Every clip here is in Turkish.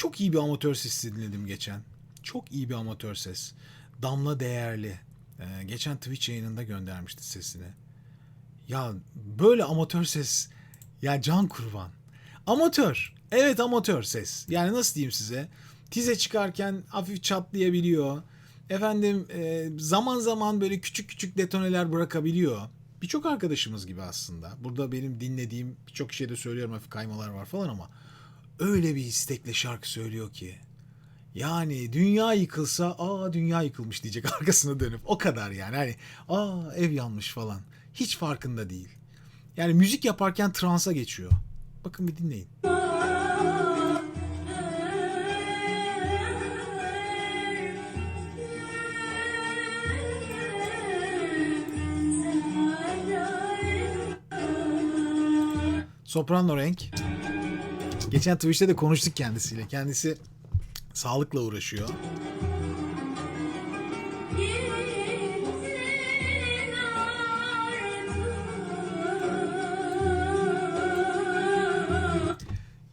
Çok iyi bir amatör sesi dinledim geçen. Çok iyi bir amatör ses. Damla Değerli. Ee, geçen Twitch yayınında göndermişti sesini. Ya böyle amatör ses ya can kurban. Amatör. Evet amatör ses. Yani nasıl diyeyim size? Tize çıkarken hafif çatlayabiliyor. Efendim e, zaman zaman böyle küçük küçük detoneler bırakabiliyor. Birçok arkadaşımız gibi aslında. Burada benim dinlediğim birçok şeyde söylüyorum hafif kaymalar var falan ama öyle bir istekle şarkı söylüyor ki. Yani dünya yıkılsa aa dünya yıkılmış diyecek arkasına dönüp o kadar yani hani aa ev yanmış falan hiç farkında değil. Yani müzik yaparken transa geçiyor. Bakın bir dinleyin. Soprano renk. Geçen Twitch'te de konuştuk kendisiyle. Kendisi sağlıkla uğraşıyor.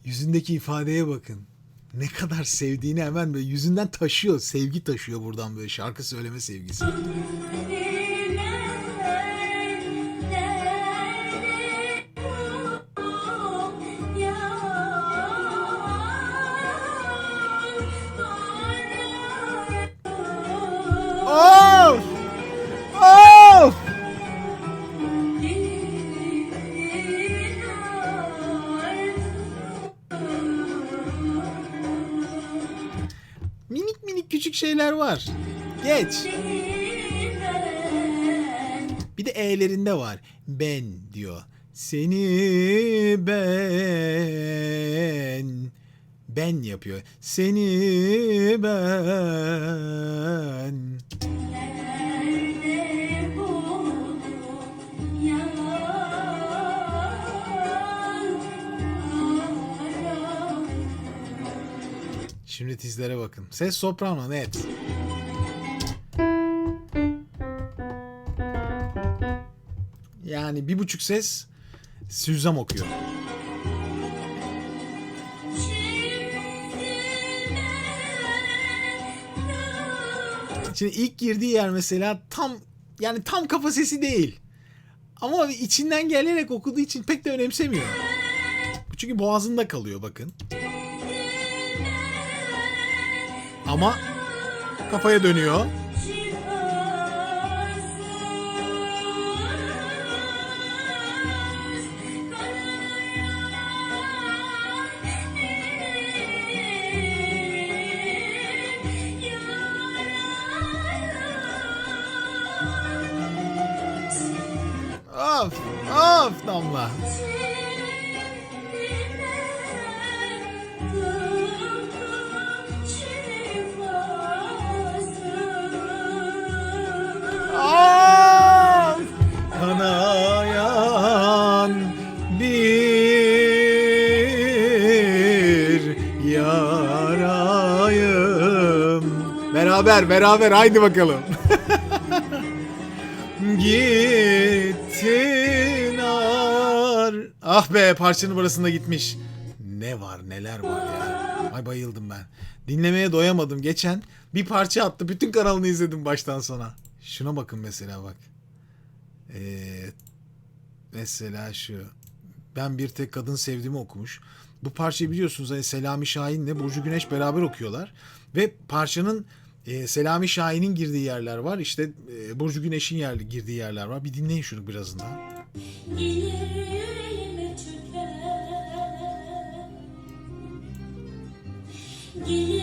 Yüzündeki ifadeye bakın. Ne kadar sevdiğini hemen böyle yüzünden taşıyor. Sevgi taşıyor buradan böyle şarkı söyleme sevgisi. Küçük şeyler var. Geç. Bir de E'lerinde var. Ben diyor. Seni ben ben yapıyor. Seni ben. Şimdi tizlere bakın. Ses soprano net. Yani bir buçuk ses Süzzam okuyor. Şimdi ilk girdiği yer mesela tam yani tam kafa sesi değil. Ama içinden gelerek okuduğu için pek de önemsemiyor. Çünkü boğazında kalıyor bakın. Ama kafaya dönüyor. Of, of Damla. Beraber, beraber haydi bakalım. Gittin ar. Ah be parçanın burasında gitmiş. Ne var neler var ya. Ay bayıldım ben. Dinlemeye doyamadım. Geçen bir parça attı. Bütün kanalını izledim baştan sona. Şuna bakın mesela bak. Ee, mesela şu. Ben bir tek kadın sevdiğimi okumuş. Bu parçayı biliyorsunuz hani Selami Şahin'le Burcu Güneş beraber okuyorlar. Ve parçanın e, Selami Şahin'in girdiği yerler var. İşte e, Burcu Güneş'in yer, girdiği yerler var. Bir dinleyin şunu birazından. Gelir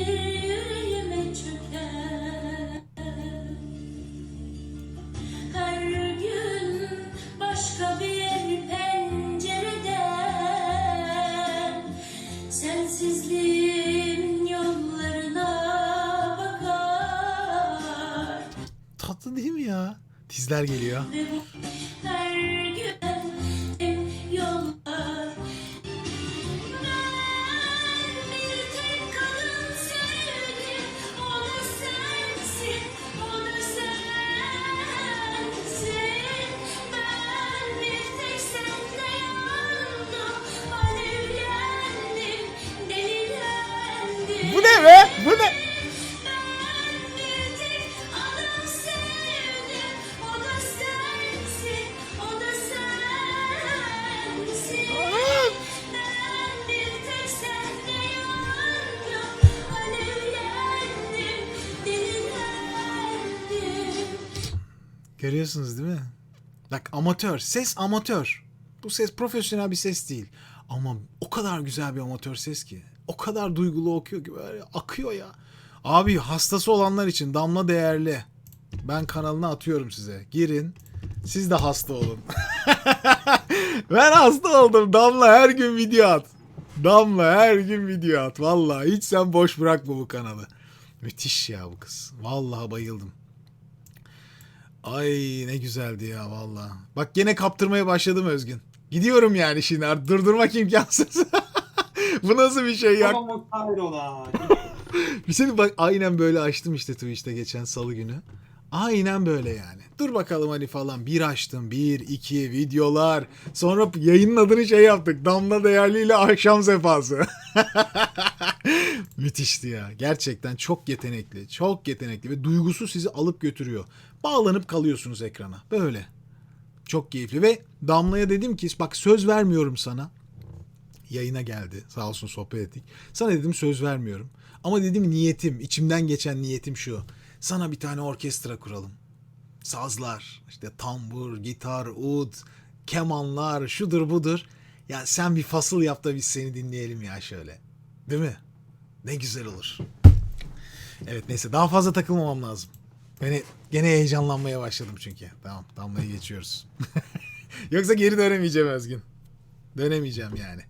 tek sende yandım Alevlendim, delilendim Bu ne? Görüyorsunuz değil mi? Bak amatör. Ses amatör. Bu ses profesyonel bir ses değil. Ama o kadar güzel bir amatör ses ki. O kadar duygulu okuyor ki böyle akıyor ya. Abi hastası olanlar için Damla değerli. Ben kanalına atıyorum size. Girin. Siz de hasta olun. ben hasta oldum. Damla her gün video at. Damla her gün video at. Vallahi hiç sen boş bırakma bu kanalı. Müthiş ya bu kız. Vallahi bayıldım. Ay ne güzeldi ya valla. Bak gene kaptırmaya başladım Özgün. Gidiyorum yani şimdi artık durdurmak imkansız. Bu nasıl bir şey ya? Tamam hayrola. Bir şey bak aynen böyle açtım işte Twitch'te geçen salı günü. Aynen böyle yani. Dur bakalım hani falan. Bir açtım. Bir, iki videolar. Sonra yayının adını şey yaptık. Damla Değerli ile Akşam Sefası. Müthişti ya. Gerçekten çok yetenekli. Çok yetenekli. Ve duygusu sizi alıp götürüyor. Bağlanıp kalıyorsunuz ekrana. Böyle. Çok keyifli. Ve Damla'ya dedim ki bak söz vermiyorum sana yayına geldi. Sağ olsun sohbet ettik. Sana dedim söz vermiyorum. Ama dedim niyetim, içimden geçen niyetim şu. Sana bir tane orkestra kuralım. Sazlar, işte tambur, gitar, ud, kemanlar, şudur budur. Ya sen bir fasıl yap da biz seni dinleyelim ya şöyle. Değil mi? Ne güzel olur. Evet neyse daha fazla takılmamam lazım. Beni gene heyecanlanmaya başladım çünkü. Tamam damlayı geçiyoruz. Yoksa geri dönemeyeceğim Özgün. Dönemeyeceğim yani.